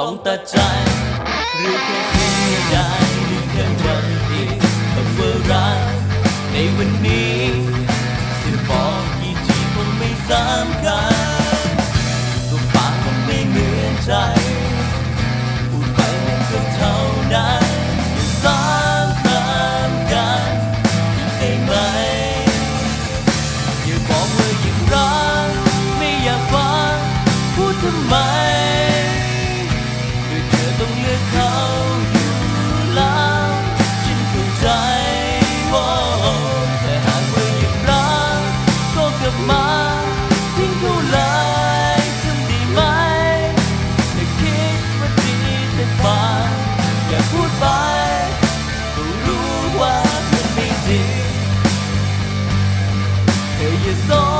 ต้องตัดใจ หรือแค่สิ่ได้หรือแค่วันดีแต่ว่ารักในวันนี้ そう